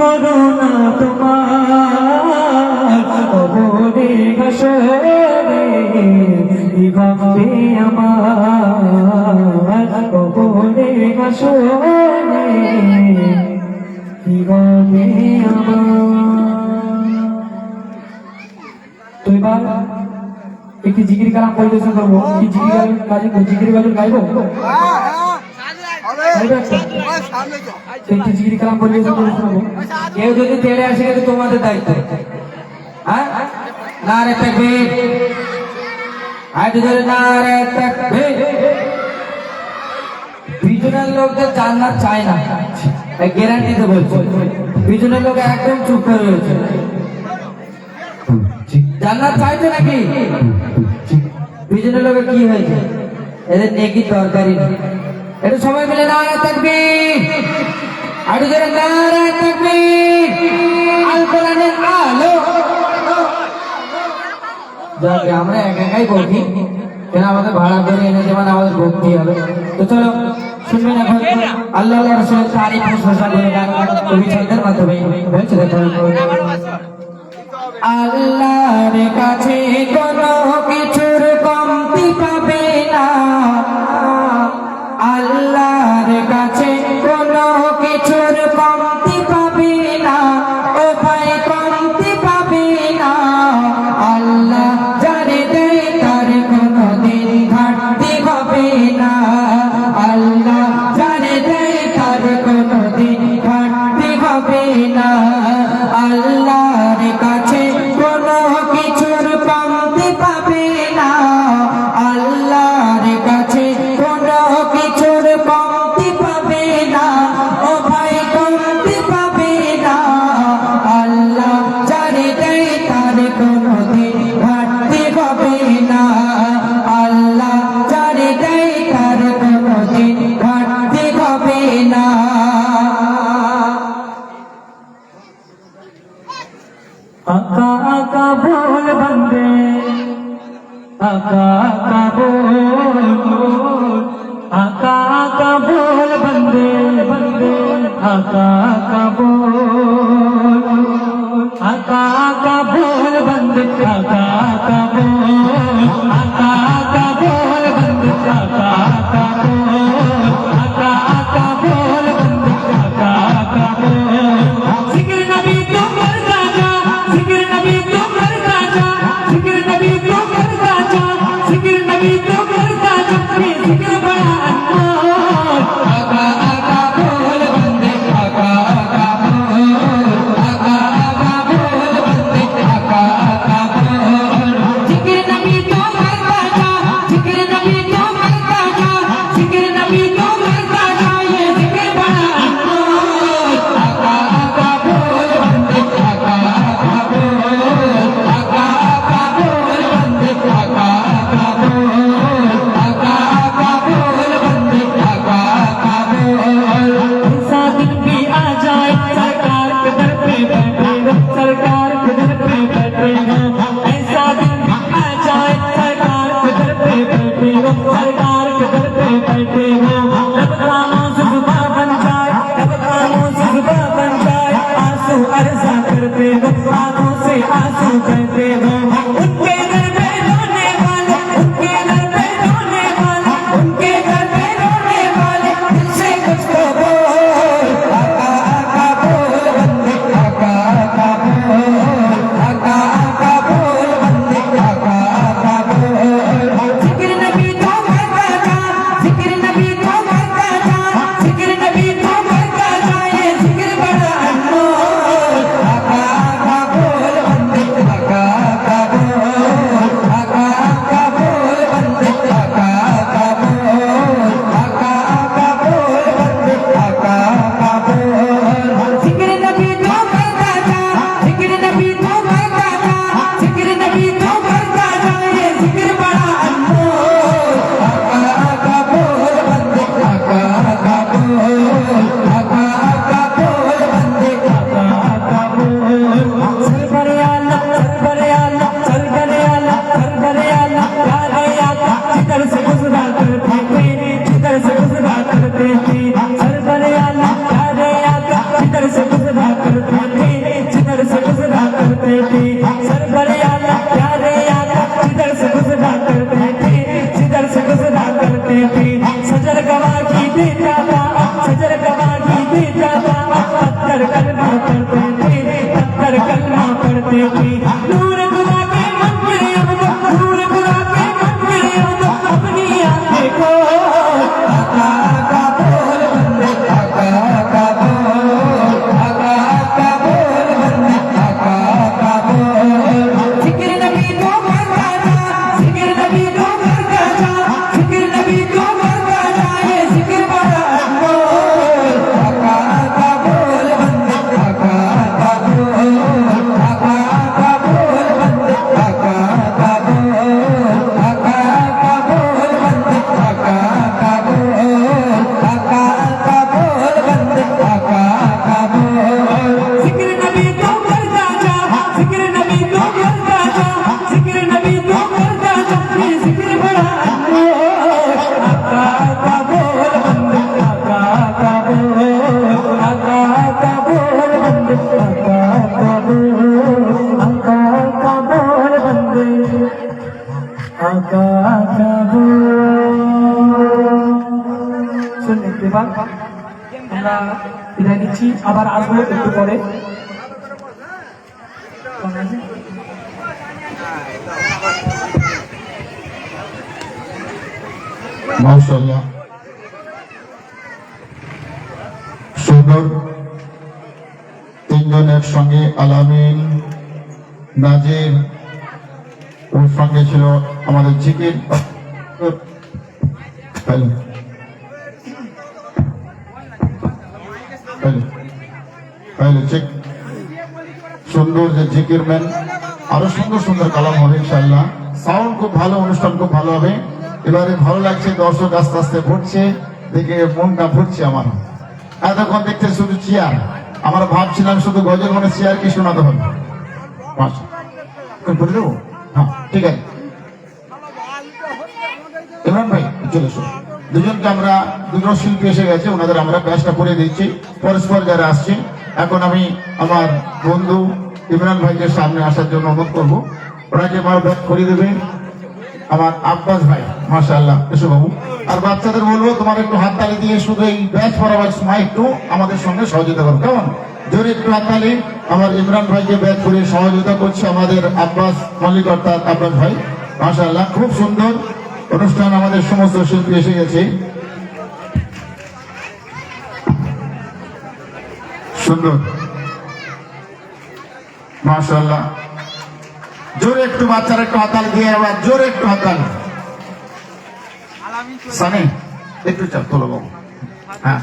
করো না তোমার কবরে ঘসরে দিগন্তে আমার। কবরে ঘসরে দিগন্তে আমার। তো এবার একটি জিগির কালাম পরিবেশন করব। কি জিগির কাজে জিগির গাজন গাইবো? একটা? জিগির কেউ যদি তেড়ে আসে কিন্তু তোমাদের দায়িত্ব। হ্যাঁ? থাকবে আজ ধরে না থাকবে পিছনের লোকদের জান্নাত চায় না গ্যারান্টিতে বলছি। পিছনের লোক একদম চুপ করে রয়েছে। জান্নাত চাইছে নাকি? পিছনের লোকের কি হয়েছে? এদের নেকি দরকারি একটু সময় মিলে নারা থাকবি আরও জোরে নারা থাকবি আমরা এক একাই বলি, কেন আমাদের ভাড়া করে এনে যেমন আমাদের ভক্তি হবে। তো চলো, শুনবেন এখন আল্লাহ রসুলের তারিফ প্রশংসা করে গান কবি মাধ্যমে। দেখো। আল্লাহর কাছে কোনো কিছুর আবার আসব একটু পরে। মাশাল্লাহ সুন্দর। তিনজন একসঙ্গে আলামিন, নাজির, ওর সঙ্গে ছিল আমাদের জিকির। হ্যালো। হ্যালো। সুন্দর যে জিকির ম্যান। আরও সুন্দর সুন্দর কালাম হবে ইনশাল্লাহ সাউন্ড খুব ভালো, অনুষ্ঠান খুব ভালো হবে। এবারে ভালো লাগছে, দর্শক আস্তে আস্তে ভরছে দেখে মনটা ভরছে আমার। এতক্ষণ দেখতে শুধু চেয়ার আমরা ভাবছিলাম শুধু গজল মানে চেয়ার কি শোনাতে হবে। আচ্ছা। বলে দেবো? হ্যাঁ ঠিক আছে। ইমরান ভাই, চলে এসো। দুজনকে আমরা, দুজন শিল্পী এসে গেছে, ওনাদের আমরা ব্যাচটা করে দিচ্ছি। পরস্পর যারা আসছে এখন আমি আমার বন্ধু ইমরান ভাইকে সামনে আসার জন্য অনুরোধ করব। ওনাকে ব্যাচ করে দেবে, আমার আব্বাস ভাই, মাশাআল্লাহ এসো বাবু আর বাচ্চাদের বলব, তোমার একটু হাততালি দিয়ে শুধু এই ব্যাচ পড়াবার সময় একটু আমাদের সঙ্গে সহযোগিতা করো। কেমন? জোরে একটু হাততালি। আমার ইমরান ভাইকে ব্যাচ করে সহযোগিতা করছে আমাদের আব্বাস মালিক অর্থাৎ আব্বাস ভাই। মাশাআল্লাহ, খুব সুন্দর অনুষ্ঠান আমাদের সমস্ত শিল্পী এসে গেছে। সুন্দর। মাশাআল্লাহ। জোরে একটু বাচ্চারা একটু হাতাল দিয়ে আবার জোরে একটু হাতাল সানি, একটু চাপ তোলো বাবু। হ্যাঁ।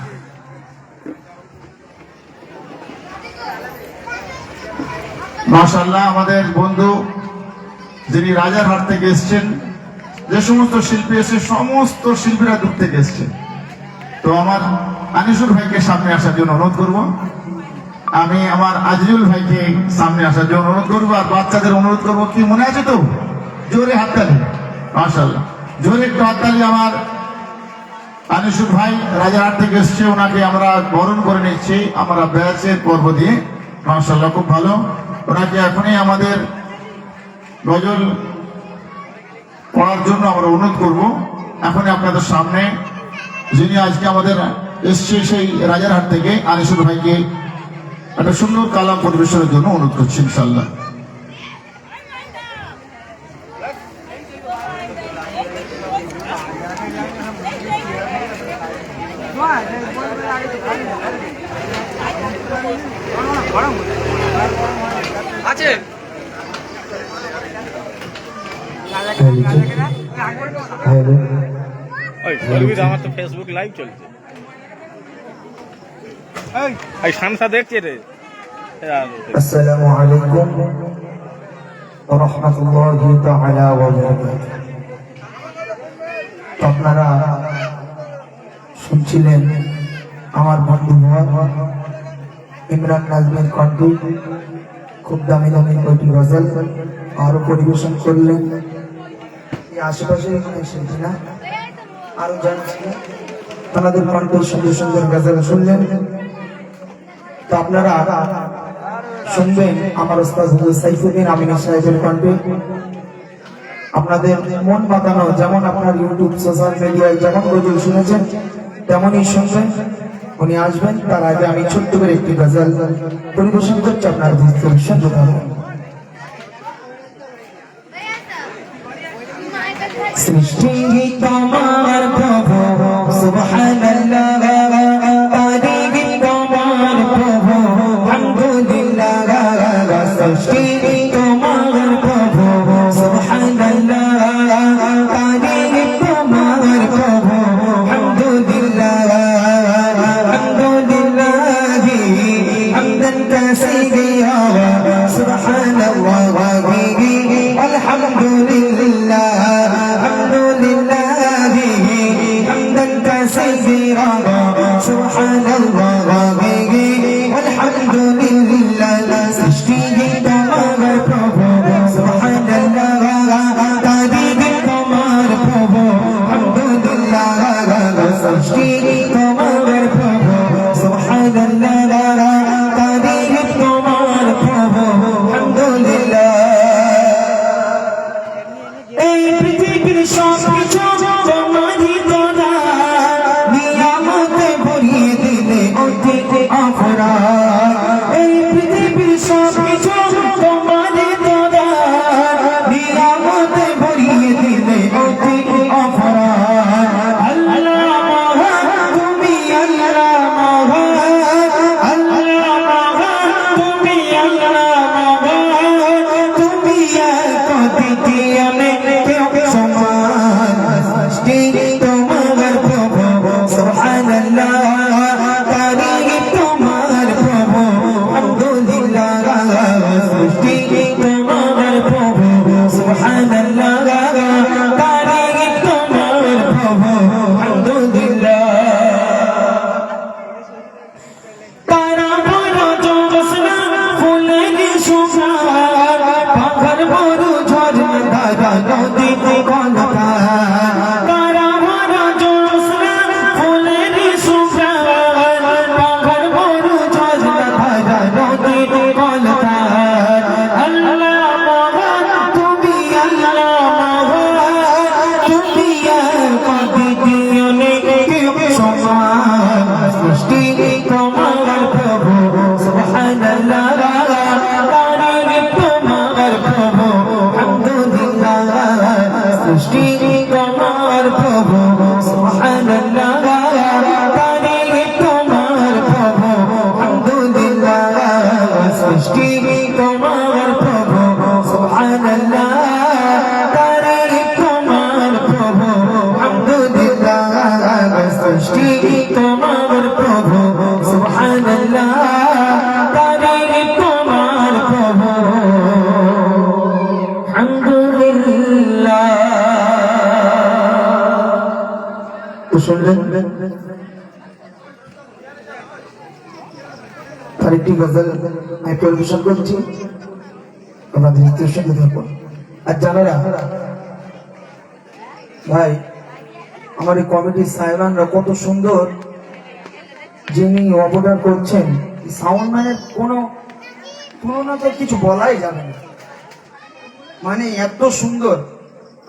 মাশাল্লাহ আমাদের বন্ধু যিনি রাজারহাট থেকে এসছেন, যে সমস্ত শিল্পী এসে সমস্ত শিল্পীরা দূর থেকে এসছেন। তো আমার আনিসুর ভাইকে সামনে আসার জন্য অনুরোধ করব। আমি আমার আজিজুল ভাইকে সামনে আসার জন্য অনুরোধ করব, আর বাচ্চাদের অনুরোধ করব, কি মনে আছে তো? জোরে হাততালি মাশাল্লাহ জোরে একটু হাততালি আমার। আনিসুর ভাই রাজারহাট থেকে এসছে, ওনাকে আমরা বরণ করে নিচ্ছি, আমরা ব্যাচের পর্ব দিয়ে। মাশাল্লাহ খুব ভালো। ওনাকে এখনই আমাদের গজল পড়ার জন্য আমরা অনুরোধ করব। এখনই আপনাদের সামনে যিনি আজকে আমাদের এসছে সেই রাজারহাট থেকে, আনিসুর ভাইকে একটা সুন্দর কালাম পরিবেশনের জন্য অনুরোধ করছি ইনশাল্লাহ আছে। আমার তো ফেসবুক লাইভ চলছে। এই শামসা দেখছে রে। আসসালামু আলাইকুম। ওয়া রাহমাতুল্লাহি তাআলা ওয়া বারাকাতুহু। আপনারা শুনছিলেন আমার বন্ধু ইমরান নাজমের কণ্ঠ, খুব দামি দামি কয়টি গজল আরও পরিবেশন করলেন। আশেপাশে এখানে এসেছি না? আরও জানছি। আমাদের কণ্ঠ সুন্দর সুন্দর গজল শুনলেন। তো আপনারা শুনবেন আমার সাইফুদ্দিন আমিনা সাহেবের কণ্ঠে। আপনাদের মন যেমন আপনার ইউটিউব, সোশ্যাল মিডিয়ায় যেমন গজল শুনেছেন, তেমনই শুনবেন। উনি আসবেন, তার আগে আমি ছোট্ট করে একটি গজল পরিবেশন করছি, আপনার শুনতে পারবেন সৃষ্টি প্রভু, সুবহানাল্লাহ। গজল আমি পরিবেশন করছি নৃত্যের সঙ্গে আর জানারা ভাই, আমার এই কত সুন্দর, যিনি অবদান করছেন সাউন্ড ম্যানের কোনো তুলনা তো কিছু বলাই যাবে না। মানে এত সুন্দর,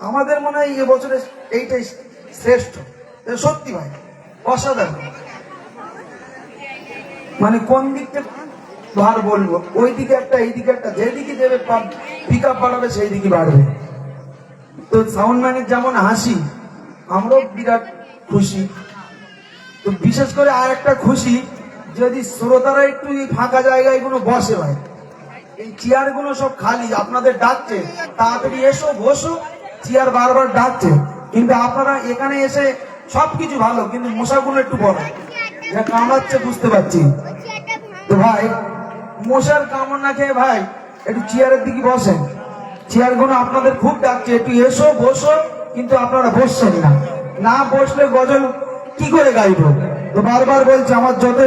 আমাদের মনে হয় এবছরে এইটাই শ্রেষ্ঠ। সত্যি ভাই, অসাধারণ। মানে কোন দিকটা ভার বলব, ওই দিকে একটা, এই দিকে একটা, যেদিকে দেবে পিক আপ বাড়াবে সেই দিকে বাড়বে। তো সাউন্ড ম্যানের যেমন হাসি, আমরাও বিরাট খুশি। তো বিশেষ করে আর একটা খুশি, যদি শ্রোতারা একটু এই ফাঁকা জায়গায়গুলো বসে ভাই, এই চেয়ারগুলো সব খালি, আপনাদের ডাকছে, তাড়াতাড়ি এসো, বসো, চেয়ার বারবার ডাকছে। কিন্তু আপনারা এখানে এসে সবকিছু ভালো, কিন্তু মশাগুলো একটু বড়। যা কামড়াচ্ছে, বুঝতে পারছি। তো ভাই মশার কামড় না খেয়ে ভাই, একটু চেয়ারের দিকে বসেন। চেয়ারগুলো আপনাদের খুব ডাকছে, একটু এসো, বসো, কিন্তু আপনারা বসছেন না। না বসলে গজল কি করে গাইবো? তো বারবার বলছে, আমার যত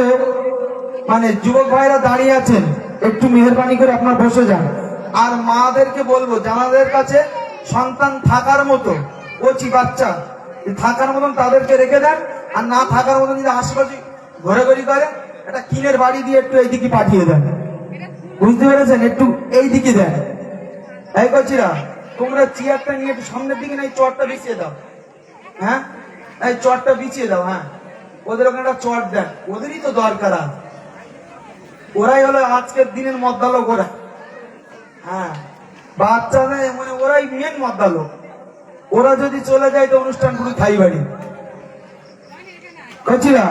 মানে যুবক ভাইরা দাঁড়িয়ে আছেন, একটু মেহরবানি করে আপনার বসে যান। আর মাদেরকে বলব জানাদের কাছে সন্তান থাকার মতো, কচি বাচ্চা, থাকার মতন তাদেরকে রেখে দেন। আর না থাকার মতন যদি আশেপাশে ঘরে ঘড়ি করে, একটা কিনের বাড়ি দিয়ে একটু এইদিকে পাঠিয়ে দেন। বুঝতে পেরেছেন? একটু এই দিকে দেন। এই কচিরা, তোমরা চেয়ারটা নিয়ে একটু সামনের দিকে না, এই চটটা বিছিয়ে দাও। হ্যাঁ? এই চটটা বিছিয়ে দাও হ্যাঁ? ওদের ওখানে একটা চট দেন। ওদেরই তো দরকার আর। ওরাই হলো আজকের দিনের মদ্দালোক ওরা। হ্যাঁ? বাচ্চাদের মানে ওরাই মেন মদ্দালোক। ওরা যদি চলে যায় তো অনুষ্ঠান পুরো খাই বাড়ি। কচিরা,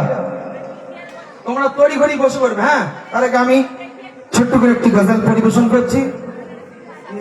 তোমরা তড়ি ঘড়ি বসে পড়বে হ্যাঁ? আগে আমি ছোট্ট করে একটি গজল পরিবেশন করছি। তুমি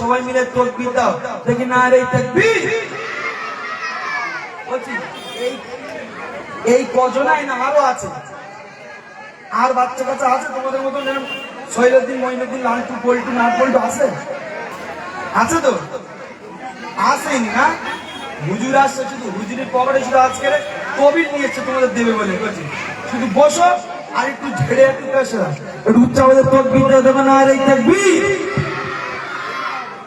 সবাই মিলে তকবির দাও। দেখি না রে তাকবীর। বলছি, এই এই কজনাই না আরও আছে? আর বাচ্চা কাচ্চা আছে তোমাদের এরকম শৈলদ্দিন, মঈনুদ্দিন, লালটু, পল্টু নাট পল্টু আছে? আছে তো? আসেনি না? হুজুর আসছে শুধু। হুজুরের পকেটে শুধু আজকে কবির নিয়েছে তোমাদের দেবে বলে। বলছি, শুধু বসো আর একটু ঝেড়ে একটু পেশে একটু উচ্চ আমাদের তকবির দেবে না আর এই তাকবীর।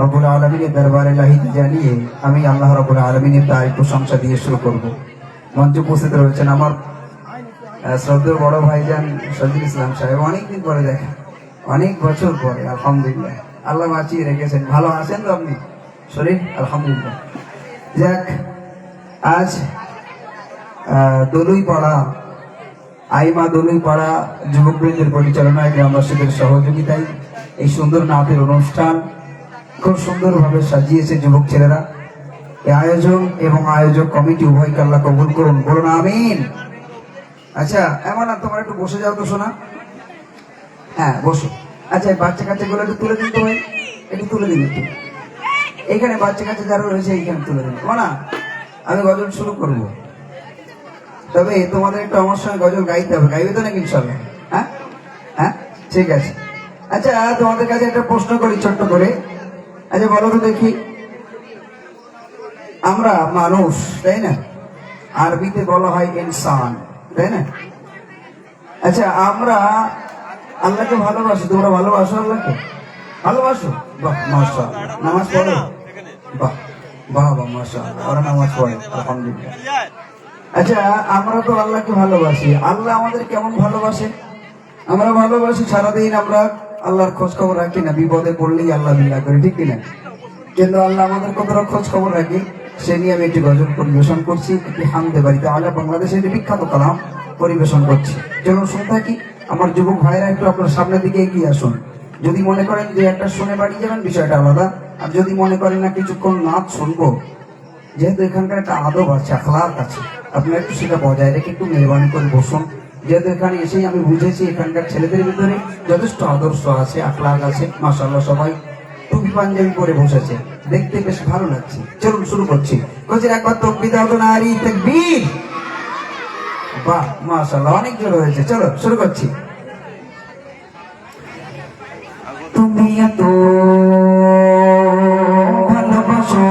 রবুল আলমিনের দরবারে লাহিত জানিয়ে আমি আল্লাহ রবুল আলমিনের তারিফ প্রশংসা দিয়ে শুরু করব। মঞ্চে উপস্থিত রয়েছেন আমার শ্রদ্ধেয় বড় ভাইজান সজিল ইসলাম সাহেব। অনেকদিন পরে দেখা, অনেক বছর পরে, আলহামদুলিল্লাহ। আল্লাহ বাঁচিয়ে রেখেছেন। ভালো আছেন তো আপনি? শরীর? আলহামদুলিল্লাহ। যাক, আজ দলুই পাড়া আইমা দলুই পাড়া যুবকবৃন্দের পরিচালনায় গ্রামবাসীদের সহযোগিতায় এই সুন্দর নাচের অনুষ্ঠান খুব সুন্দরভাবে সাজিয়েছে যুবক ছেলেরা। আয়োজন এবং আয়োজক কমিটি উভয়কে আল্লাহ কবুল করুন। বলুন আমিন। আচ্ছা এমন না তোমার একটু বসে যাও তো শোনা হ্যাঁ বসো। আচ্ছা বাচ্চা কাচ্চাগুলো একটু তুলে দিন ভাই একটু তুলে দিন একটু। এখানে বাচ্চা কাচ্চা যারা রয়েছে, এইখানে তুলে দিন। না আমি গজল শুরু করব। তবে তোমাদের একটু আমার সঙ্গে গজল গাইতে হবে। গাইবে তো নাকি ইনশাল্লাহ হ্যাঁ? হ্যাঁ? ঠিক আছে। আচ্ছা তোমাদের কাছে একটা প্রশ্ন করি ছোট্ট করে। আচ্ছা বলো তো দেখি। আমরা মানুষ, তাই না? আরবিতে বলা হয় ইনসান, তাই না? আচ্ছা আমরা আল্লাহকে ভালোবাসি, তোমরা ভালোবাসো আল্লাহকে? ভালোবাসো? বাহ মাশা নামাজ পড়ো? বাহ বাহ বাহ মাশা ওরা নামাজ পড়ে, আলহামদুলিল্লাহ। আচ্ছা আমরা তো আল্লাহকে ভালোবাসি। আল্লাহ আমাদের কেমন ভালোবাসে? আমরা ভালোবাসি সারাদিন আমরা আল্লাহর খোঁজ খবর রাখি না, বিপদে পড়লেই আল্লাহ বিলা করি, ঠিক কিনা? কিন্তু আল্লাহ আমাদের কতটা খোঁজ খবর রাখি, সে নিয়ে আমি একটি গজল পরিবেশন করছি, একটি হামদে বাড়িতে আল্লাহ বাংলাদেশের একটি বিখ্যাত কালাম পরিবেশন করছি। চলুন শুনে থাকি, আমার যুবক ভাইরা একটু আপনার সামনের দিকে এগিয়ে আসুন। যদি মনে করেন যে একটা শুনে বাড়ি যাবেন, বিষয়টা আলাদা। আর যদি মনে করেন না কিছুক্ষণ নাচ শুনব, যেহেতু এখানকার একটা আদব আছে, আখলাক আছে, আপনারা একটু সেটা বজায় রেখে একটু মেহরবানি করে বসুন। যেহেতু এখানে এসেই আমি বুঝেছি এখানকার ছেলেদের ভিতরে যথেষ্ট আদর্শ আছে আখলাক আছে মাসাল্লাহ সবাই টুপি পাঞ্জাবি পরে বসেছে। দেখতে বেশ ভালো লাগছে। চলুন শুরু করছি। বলছি একবার তকবি নারী, তাকবীর। বাহ, মাশাআল্লাহ, অনেক জোর হয়েছে। চলো, শুরু করছি। তুমি এত ভালোবাসো।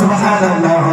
সুবহানাল্লাহ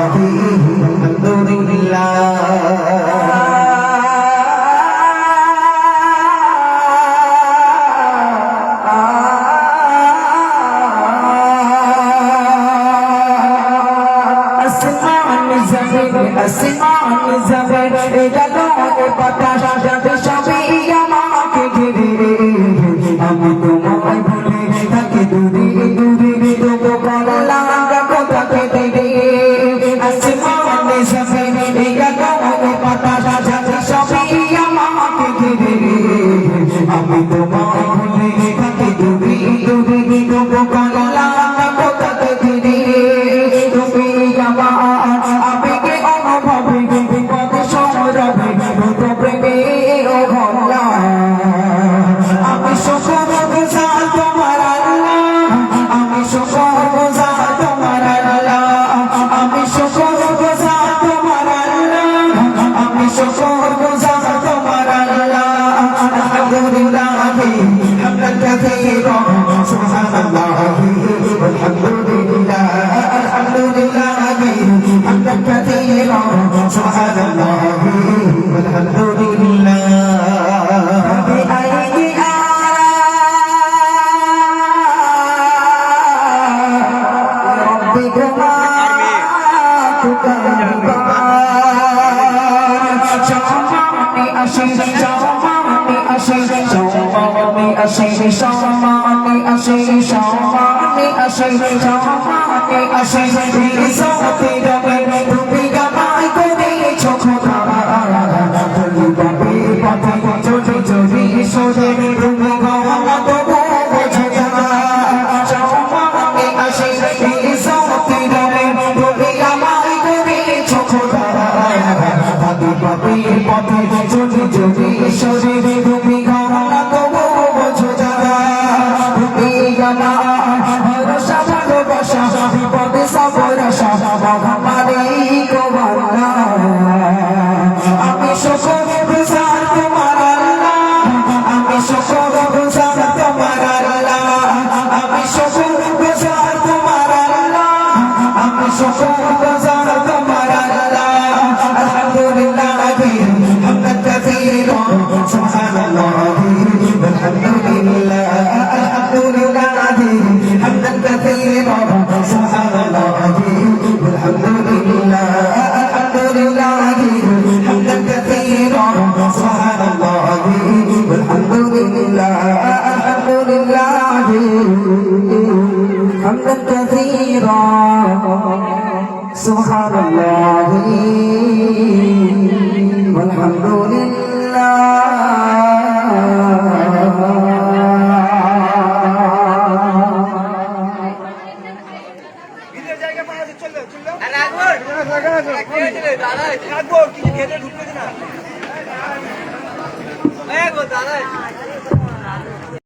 সমানে আসে সমানে আসে সমানে আসে। সমানে আসে